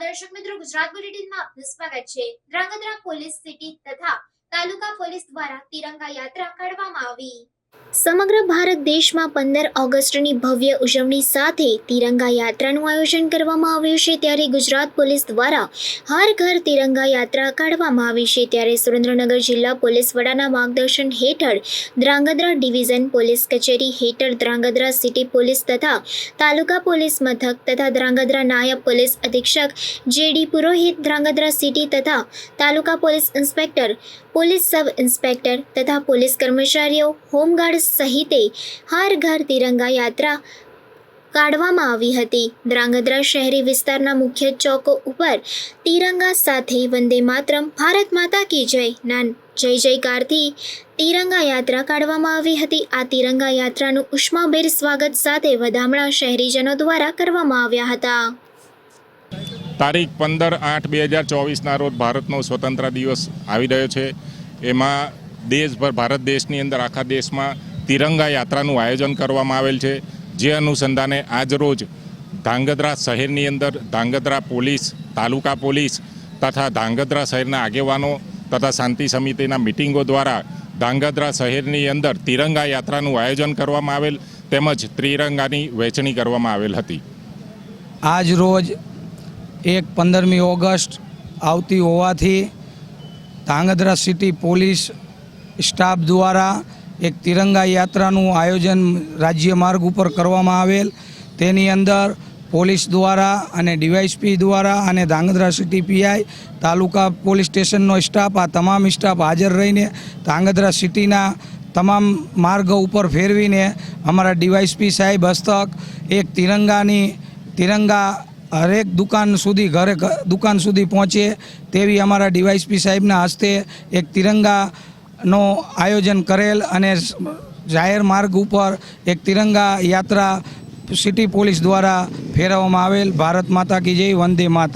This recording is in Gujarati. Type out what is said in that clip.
દર્શક મિત્રો, ગુજરાત બુલેટિનમાં આપનું સ્વાગત છે. ધ્રાંગધ્રા પોલીસ સિટી તથા તાલુકા પોલીસ દ્વારા તિરંગા યાત્રા કાઢવામાં આવી. સમગ્ર ભારત દેશમાં પંદર ઓગસ્ટની ભવ્ય ઉજવણી સાથે તિરંગા યાત્રાનું આયોજન કરવામાં આવ્યું છે. ત્યારે ગુજરાત પોલીસ દ્વારા હર ઘર તિરંગા યાત્રા કાઢવામાં આવી છે. ત્યારે સુરેન્દ્રનગર જિલ્લા પોલીસ વડાના માર્ગદર્શન હેઠળ ધ્રાંગધ્રા ડિવિઝન પોલીસ કચેરી હેઠળ ધ્રાંગધ્રા સિટી પોલીસ તથા તાલુકા પોલીસ મથક તથા ધ્રાંગધ્રા નાયબ પોલીસ અધિક્ષક જેડી પુરોહિત, ધ્રાંગધ્રા સિટી તથા taluka police inspector, police sub inspector તથા પોલીસ કર્મચારીઓ, હોમગાર્ડ સહિતે હર ઘર તિરંગા યાત્રા કાઢવામાં આવી હતી. ધ્રાંગધ્રા શહેરી વિસ્તારના મુખ્ય ચોકો ઉપર તિરંગા સાથે વંદે માતરમ, ભારત માતા કી જય, ના, જય જયકારથી તિરંગા યાત્રા કાઢવામાં આવી હતી. આ તિરંગા યાત્રાનું ઉષ્માભેર સ્વાગત સાથે વધામણા શહેરીજનો દ્વારા કરવામાં આવ્યા હતા. તારીખ પંદર આઠ બે હજાર ચોવીસના રોજ ભારતનો સ્વતંત્ર દિવસ આવી રહ્યો છે. એમાં દેશભર, ભારત દેશની અંદર, આખા દેશમાં તિરંગા યાત્રાનું આયોજન કરવામાં આવેલ છે. જે અનુસંધાને આજરોજ ધાંગધ્રા શહેરની અંદર ધાંગધ્રા પોલીસ, તાલુકા પોલીસ તથા ધાંગધ્રા શહેરના આગેવાનો તથા શાંતિ સમિતિના મિટિંગો દ્વારા ધાંગધ્રા શહેરની અંદર તિરંગા યાત્રાનું આયોજન કરવામાં આવેલ તેમજ ત્રિરંગાની વહેંચણી કરવામાં આવેલ હતી. આજ રોજ એક પંદરમી ઓગસ્ટ આવતી હોવાથી ધાંગધ્રા સિટી પોલીસ સ્ટાફ દ્વારા એક તિરંગા યાત્રાનું આયોજન રાજ્ય માર્ગ ઉપર કરવામાં આવેલ. તેની અંદર પોલીસ દ્વારા અને ડીવાયસપી દ્વારા અને Dhrangadhra city PI, taluka police સ્ટેશનનો staff, આ તમામ સ્ટાફ હાજર રહીને ધાંગધ્રા સિટીના તમામ માર્ગ ઉપર ફેરવીને અમારા ડીવાયસપી સાહેબ હસ્તક, એક તિરંગાની, તિરંગા હરેક દુકાન સુધી ઘરે દુકાન સુધી પહોંચે તેવી અમારા ડીવાયસપી સાહેબના હસ્તે એક તિરંગાનો આયોજન કરેલ અને જાહેર માર્ગ ઉપર એક તિરંગા યાત્રા સિટી પોલીસ દ્વારા ફેરવવામાં આવેલ. ભારત માતા કી જય, વંદે માતા.